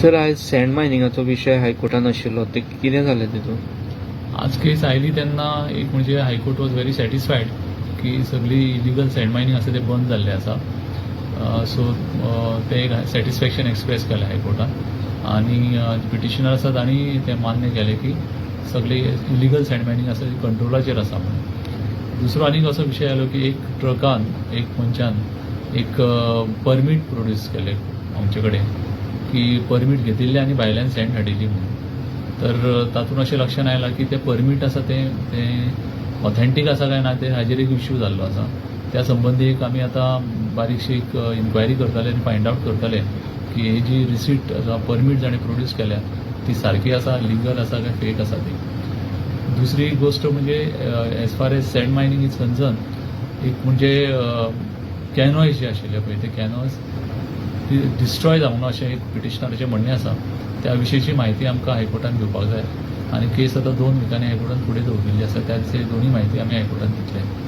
Sir आयज sand मायनिंगाचो विशय हायकोर्टान आशिल्लो ते कितें जालें तितून आज केस आयली तेन्ना एक म्हणजे हायकोर्ट वॉज व्हेरी सॅटिस्फायड की सगळी इलिगल सँड मायनिंग आसा ते बंद जाल्ले आसा सो ते एक सॅटिस्फॅक्शन एक्सप्रेस केलें हायकोर्टान आनी पिटिशनर आसा तांणी ते मान्य केलें की सगळी इलिगल सँड मायनिंग आसा ती कंट्रोलाचेर आसा म्हणून. दुसरो आनीक असो विशय आयलो की एक ट्रकान एक मनशान एक परमीट प्रोड्यूस केलें आमचे कडेन की परमीट घेतिल्ले आनी भायल्यान सेंट हाडिल्ली म्हणून. तर तातूंत अशें लक्षांत आयलां की तें परमीट आसा तें तें ऑथेंटीक आसा काय ना तें हाजेर एक इश्यू जाल्लो आसा त्या संबंदी एक आमी आतां बारीकशी एक इन्क्वायरी करताले आनी फायंड आवट करताले की ही जी रिसीट परमीट जाणें प्रोड्यूस केल्या ती सारकी आसा लिगल आसा काय फेक आसा ती. दुसरी गोष्ट म्हणजे as far as sand mining is concern एक म्हणजे कॅनॉयज जे आशिल्ले पळय ते कॅनॉयज डिस्ट्रॉय जावंक ना अशें एक पिटिशनराचें म्हणणें आसा त्या विशींची म्हायती आमकां हायकोर्टान घेवपाक जाय. आनी केस आतां दोन विकांनी हायकोर्टान फुडें दवरिल्ली आसा त्या दिसा म्हायती आमी हायकोर्टान दितले